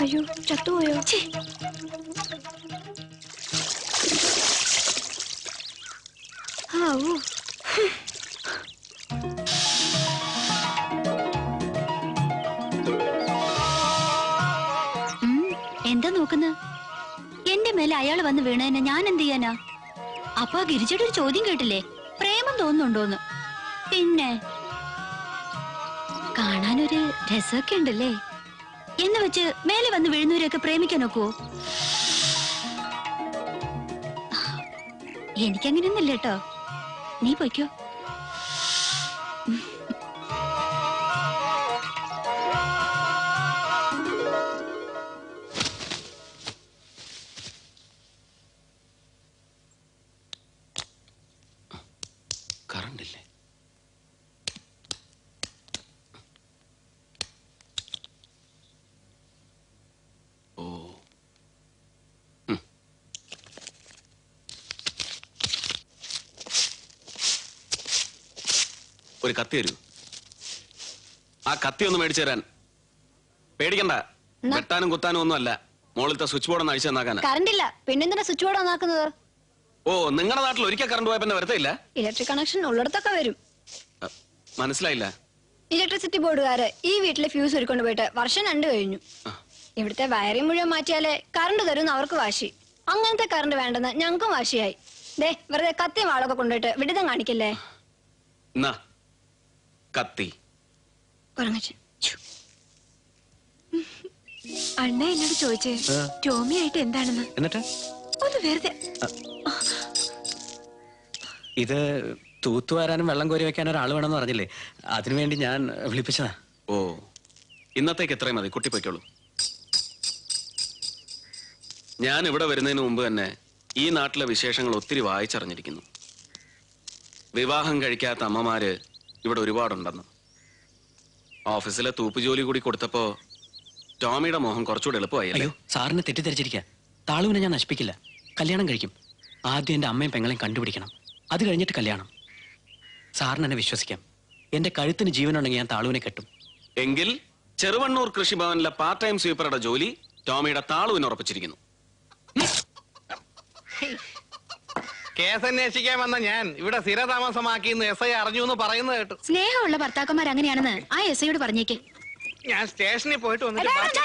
അയ്യോ ചത്തുപോയോ ആവൂ ഉം, അപ്പൊ ഗിരിജയുടെ ഒരു ചോദ്യം കേട്ടില്ലേ? പ്രേമം തോന്നുന്നുണ്ടോന്ന്? പിന്നെ കാണാനൊരു രസമൊക്കെ ഉണ്ടല്ലേ? എന്ന് വെച്ച് മേലെ വന്ന് വീഴുന്നവരെയൊക്കെ പ്രേമിക്കാൻ നോക്കുവോ? എനിക്കങ്ങനെയൊന്നുമില്ല കേട്ടോ. നീ പൊയ്ക്കോ. ഒരു കത്തി തരൂ. ആ കത്തി ഒന്ന് മേടിച്ചു തരാൻ. പേടിക്കണ്ട. വെട്ടാനും കുത്താനും ഒന്നും അല്ല. മോളിലത്തെ സ്വിച്ച് ബോർഡ് ഒന്ന് അഴിച്ചു തന്നാക്കാനാ. പിന്നെന്തിനാ സ്വിച്ച് ബോർഡ് ഒന്നാക്കുന്നത് ഓ നിങ്ങളുടെ നാട്ടിൽ ഒരിക്കൽ കറണ്ട് പോയപ്പോ വരത്തില്ല? ഇലക്ട്രിക് കണക്ഷൻ ഉള്ളിടത്തൊക്കെ വരും. മനസ്സിലായില്ല. ഇലക്ട്രിസിറ്റി ബോർഡുകാര് ഈ വീട്ടിലെ ഫ്യൂസ് ഒരുക്കൊണ്ട് പോയിട്ട് വർഷം രണ്ടു കഴിഞ്ഞു. ഇവിടുത്തെ വയറിംഗ് മുഴുവൻ മാറ്റിയാലേ കറണ്ട് തരും അവർക്ക് വാശി. അങ്ങനത്തെ കറണ്ട് വേണ്ടെന്ന് ഞങ്ങൾക്കും വാശിയായി. ദേ വെറുതെ കത്തിയും വാളൊക്കെ കൊണ്ടുപോയിട്ട് വിടുതം കാണിക്കല്ലേ? കത്തി. അണ്ണ എന്നോട് ചോദിച്ചേ ടോമി ആയിട്ട് എന്താണെന്ന്? എന്നിട്ട്? ഒന്ന് വെറുതെ. ഇത് തൂത്തുവാരാനും വെള്ളം കോരി വെക്കാനും ഒരാൾ വേണമെന്ന് പറഞ്ഞില്ലേ? അതിനുവേണ്ടി ഞാൻ വിളിപ്പിച്ചതാ. ഓ. ഇന്നത്തേക്ക് എത്രയും മതി. കുട്ടി പൊയ്ക്കോളൂ. ഞാൻ ഇവിടെ വരുന്നതിന് മുമ്പ് തന്നെ ഈ നാട്ടിലെ വിശേഷങ്ങൾ ഒത്തിരി വായിച്ചറിഞ്ഞിരിക്കുന്നു. വിവാഹം കഴിക്കാത്ത അമ്മമാര് ഇവിടെ ഒരുപാടുണ്ടെന്ന്. ഓഫീസിലെ തൂപ്പ് ജോലി കൂടി കൊടുത്തപ്പോ ടോമിയുടെ മോഹം കുറച്ചുകൂടെ എളുപ്പമായി അല്ലേ അയ്യോ സാറിനെ തെറ്റിദ്ധരിച്ചിരിക്കുക താളുവിനെ ഞാൻ നശിപ്പിക്കില്ല. കല്യാണം കഴിക്കും. ആദ്യം എന്റെ അമ്മയും പെങ്ങളെയും കണ്ടുപിടിക്കണം. അത് കഴിഞ്ഞിട്ട് കല്യാണം. സാറിന് എന്നെ വിശ്വസിക്കാം. എന്റെ കഴുത്തിന് ജീവനുണ്ടെങ്കിൽ ഞാൻ താളുവിനെ കെട്ടും. എങ്കിൽ ചെറുവണ്ണൂർ കൃഷിഭവനിലെ പാർട്ട് ടൈം സ്വീപ്പറുടെ ജോലി ടോമിയുടെ താളുവിന് ഉറപ്പിച്ചിരിക്കുന്നു. കേസ് അന്വേഷിക്കാൻ വന്ന ഞാൻ ഇവിടെ സ്ഥിരതാമസമാക്കിയെന്ന് എസ് ഐ അറിഞ്ഞു എന്ന് പറയുന്നത് കേട്ടു. സ്നേഹമുള്ള ഭർത്താക്കന്മാർ അങ്ങനെയാണെന്ന് ആ എസ് ഐയോട് പറഞ്ഞേക്ക്. ഞാൻ സ്റ്റേഷനിൽ പോയിട്ട് വന്നിട്ട് എടാ, എടാ,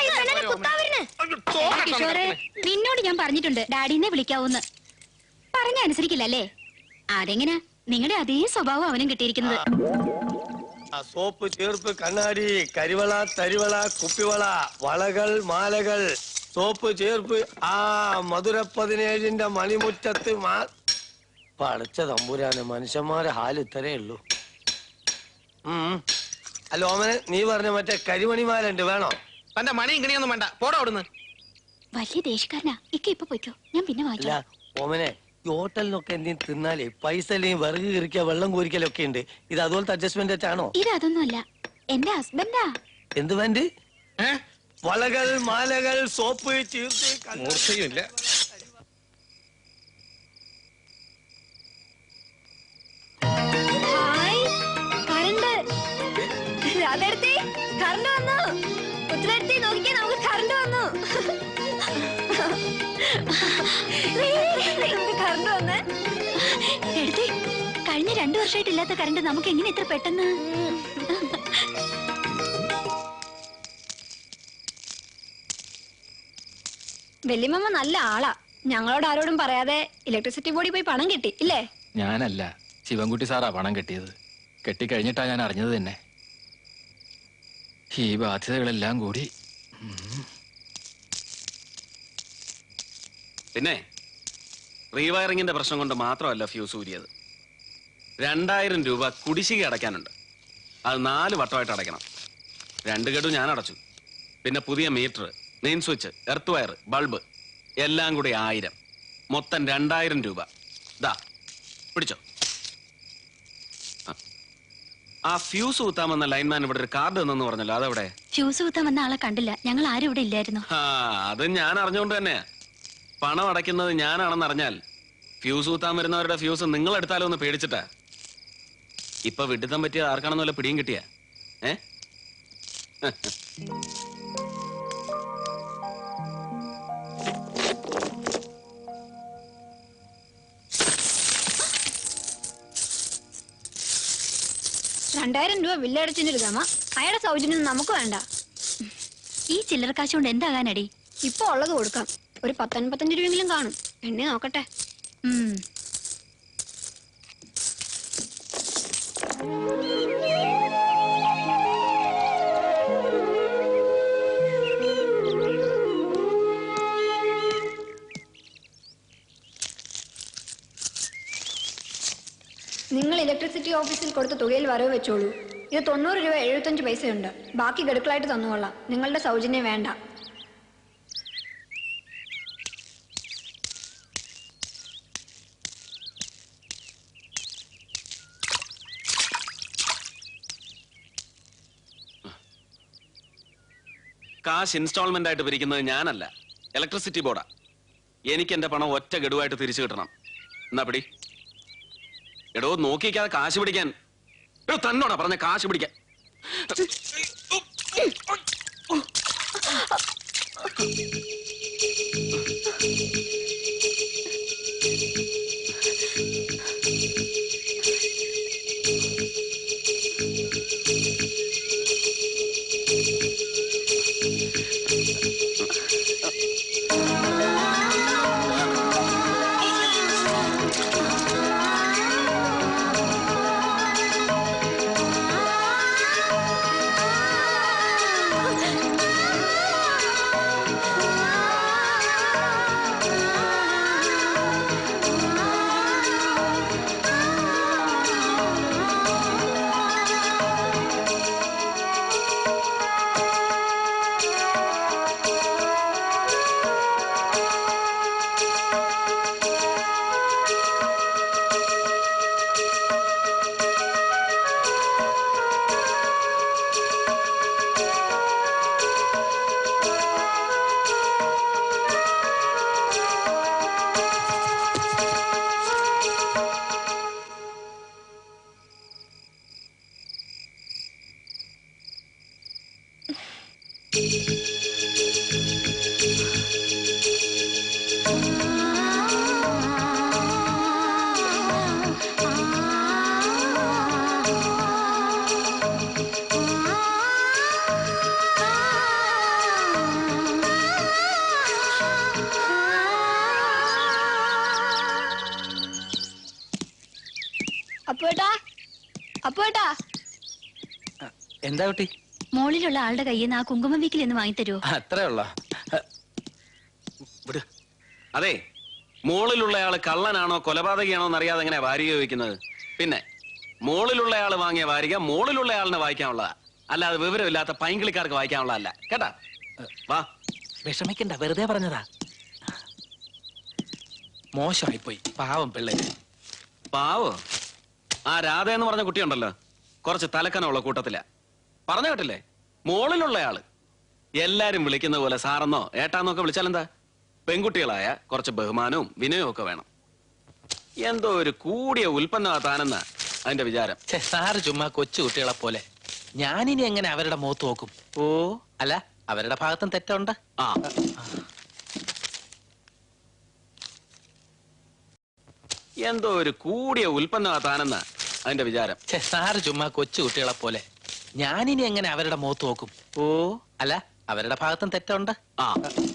കാര്യം കിഷോറെ നിന്നോട് ഞാൻ പറഞ്ഞിട്ടുണ്ട്. ഡാഡിനെ വിളിക്കാവൂന്ന്. പറഞ്ഞ അനുസരിക്കില്ലല്ലേ? അതെങ്ങനാ? നിങ്ങളുടെ അതേ സ്വഭാവം അവനും കിട്ടിയിരിക്കുന്നത്. ആ സോപ്പ് ചേർപ്പ് കണ്ണാടി കരിവള തരിവള കുപ്പിവള വളകൾ മാലകൾ സോപ്പ് ചേർപ്പ് ആ മധുര പതിനേഴിന്റെ മണിമുറ്റത്ത് മാ പടച്ച തമ്പുരാന് മനുഷ്യന്മാരെ ഹാൽ ഇത്രേ ഉള്ളൂ. ഉം. അല്ല ഓമന് നീ പറഞ്ഞ മറ്റേ കരിമണിമാരുണ്ട് വേണോ? തന്റെ മണി ഇങ്ങനെയൊന്നും വേണ്ട. പോടാ അവിടുന്ന്. വലിയ ദേശക്കാരനാ ഇക്ക ഇപ്പൊ പോയിക്കോ. ഞാൻ പിന്നെ അല്ല വായിക്കാം ഓമനെ ഈ ഹോട്ടലിനൊക്കെ എന്തെങ്കിലും തിന്നാലേ പൈസ അല്ലെങ്കിൽ വിറക് കിറിക്കുക വെള്ളം കോരിക്കലൊക്കെ ഉണ്ട്. ഇത് അതുപോലത്തെ അഡ്ജസ്റ്റ്മെന്റ് ആണോ? ഇത് അതൊന്നുമല്ല. എന്റെ ഹസ്ബൻഡാ എന്ത് വേണ്ട? വളകൾ മാലകൾ സോപ്പ് ചീർത്ത് മൂർച്ചയും മൂർച്ചയുമില്ല. രാധേടത്തി കറണ്ട് വന്നു. കുത്തിലെടുത്തി നോക്കിക്കേ നമുക്ക് കറണ്ട് വന്നു. കറണ്ട് വന്ന്? എടുത്തി കഴിഞ്ഞ രണ്ടു വർഷമായിട്ട് ഇല്ലാത്ത കറണ്ട് നമുക്ക് എങ്ങനെ ഇത്ര പെട്ടെന്ന്? വെല്ലിമമ്മ നല്ല ആളാ. ഞങ്ങളോട് ആരോടും പറയാതെ ഇലക്ട്രിസിറ്റി ബോർഡിൽ പോയി പണം കിട്ടി ഇല്ലേ? ഞാനല്ല ശിവൻകുട്ടി സാറാ പണം കെട്ടിയത്. കെട്ടിക്കഴിഞ്ഞിട്ടാ ഞാൻ അറിഞ്ഞത് തന്നെ. ഈ ബാധ്യതകളെല്ലാം കൂടി. പിന്നെ റീവയറിങ്ങിന്റെ പ്രശ്നം കൊണ്ട് മാത്രമല്ല ഫ്യൂസ് ഊരിയത്. രണ്ടായിരം രൂപ കുടിശ്ശിക അടയ്ക്കാനുണ്ട്. അത് നാല് വട്ടമായിട്ട് അടയ്ക്കണം. രണ്ട് ഗഡു ഞാൻ അടച്ചു. പിന്നെ പുതിയ meter main switch earth wire bulb എല്ലാം കൂടി ആയിരം. മൊത്തം രണ്ടായിരം രൂപ. ദാ പിടിച്ചോ? ആ. ഫ്യൂസ് ഫ്യൂസ് കുത്താമെന്ന ലൈൻമാൻ ഇവിടെ ഒരു കാർഡ് തന്നെന്ന് പറഞ്ഞല്ലോ അതെവിടെ? ഫ്യൂസ് കുത്താൻ വന്ന ആളെ കണ്ടില്ല. ഞങ്ങൾ ആരും ഇവിടെ ഇല്ലായിരുന്നു. ആ അത് ഞാൻ അറിഞ്ഞുകൊണ്ട് തന്നെ. പണം അടയ്ക്കുന്നത് ഞാനാണെന്ന് അറിഞ്ഞാൽ ഫ്യൂസ് കുത്താൻ വരുന്നവരുടെ ഫ്യൂസ് നിങ്ങൾ എടുത്താലോ എന്ന് പേടിച്ചിട്ടാ. ഇപ്പൊ വിഡിത്തം പറ്റിയ ആർക്കാണെന്ന് വല്ല പിടിയും കിട്ടിയ? ഏ? രണ്ടായിരം രൂപ ബില്ലടച്ചിന്റെ ഒരു ഗമ. അയാളുടെ സൗജന്യം നമുക്ക് വേണ്ട. ഈ ചില്ലറ കാശ് കൊണ്ട് എന്താകാനടി? ഇപ്പൊ ഉള്ളത് കൊടുക്കാം. ഒരു പത്തൊൻപത്തഞ്ച് രൂപയെങ്കിലും കാണും. എണ്ണി നോക്കട്ടെ. ഉം. നിങ്ങൾ ഇലക്ട്രിസിറ്റി ഓഫീസിൽ കൊടുത്ത തുകയിൽ വരവ് വെച്ചോളൂ. ഇത് തൊണ്ണൂറ് രൂപ എഴുപത്തഞ്ച് പൈസയുണ്ട്. ബാക്കി ഗഡുക്കളായിട്ട് തന്നുകൊള്ളാം നിങ്ങളുടെ സൗജന്യം വേണ്ട. കാശ് ഇൻസ്റ്റാൾമെന്റ് ആയിട്ട് പിരിക്കുന്നത് ഞാനല്ല. ഇലക്ട്രിസിറ്റി ബോർഡാ എനിക്ക് എന്റെ പണം ഒറ്റ ഗഡുവായിട്ട് തിരിച്ചു കിട്ടണം. എന്നാ പിടി. എടോ നോക്കിക്കാതെ കാശ് പിടിക്കാൻ. എടോ തന്നോടാ പറഞ്ഞ കാശ് പിടിക്കാൻ. അപ്പോട്ടാ അപ്പോട്ടാ എന്താ കുട്ടി? മോളിലുള്ള ആളുടെ കയ്യിൽ നിന്ന് ആ കുങ്കുമം വീക്കിൽ എന്ന് വാങ്ങിത്തരുമോ അത്രേ ഉള്ള? അതെ മോളിലുള്ള ആൾ കള്ളനാണോ കൊലപാതകയാണോ എന്നറിയാതെ എങ്ങനെ വാരിക ചോദിക്കുന്നത്? പിന്നെ മോളിലുള്ള ആൾ വാങ്ങിയ വാരിക മോളിലുള്ള ആളിനെ വായിക്കാനുള്ളതാ. അല്ലാതെ വിവരമില്ലാത്ത പൈങ്കിളിക്കാർക്ക് വായിക്കാനുള്ളതല്ല. കേട്ടാ? വാ. വിഷമിക്കണ്ട വെറുതെ പറഞ്ഞതാ. മോശമായിപ്പോയി. പാവം പിള്ളേര്. പാവോ? ആ രാധ എന്ന് പറഞ്ഞ കുട്ടിയുണ്ടല്ലോ. കുറച്ച് തലക്കനമുള്ള കൂട്ടത്തില. പറഞ്ഞു കേട്ടില്ലേ? മോളിലുള്ള ആൾ എല്ലാരും വിളിക്കുന്ന പോലെ സാറെന്നോ ഏട്ടാന്നോ ഒക്കെ വിളിച്ചാലെന്താ പെൺകുട്ടികളായ കുറച്ച് ബഹുമാനവും വിനയവും ഒക്കെ വേണം. എന്തോ ഒരു കൂടിയ ഉൽപ്പന്നമാ താനെന്ന അതിന്റെ വിചാരം. ഛെ, സാറ് ചുമ്മാ കൊച്ചു കുട്ടികളെ പോലെ. ഞാനിനി എങ്ങനെ അവരുടെ മുഖത്ത് നോക്കും? ഓ. അല്ല അവരുടെ ഭാഗത്തും തെറ്റുണ്ട്? ആ. എന്തോ ഒരു കൂടിയ ഉൽപ്പന്നമാ താനെന്നാ അതിന്റെ വിചാരം. ഛെ, സാറ് ചുമ്മാ കൊച്ചു കുട്ടികളെ പോലെ. ഞാനിനി എങ്ങനെ അവരുടെ മുഖത്ത് നോക്കും? ഓ. അല്ല അവരുടെ ഭാഗത്തും തെറ്റുണ്ട്. ആ. ആ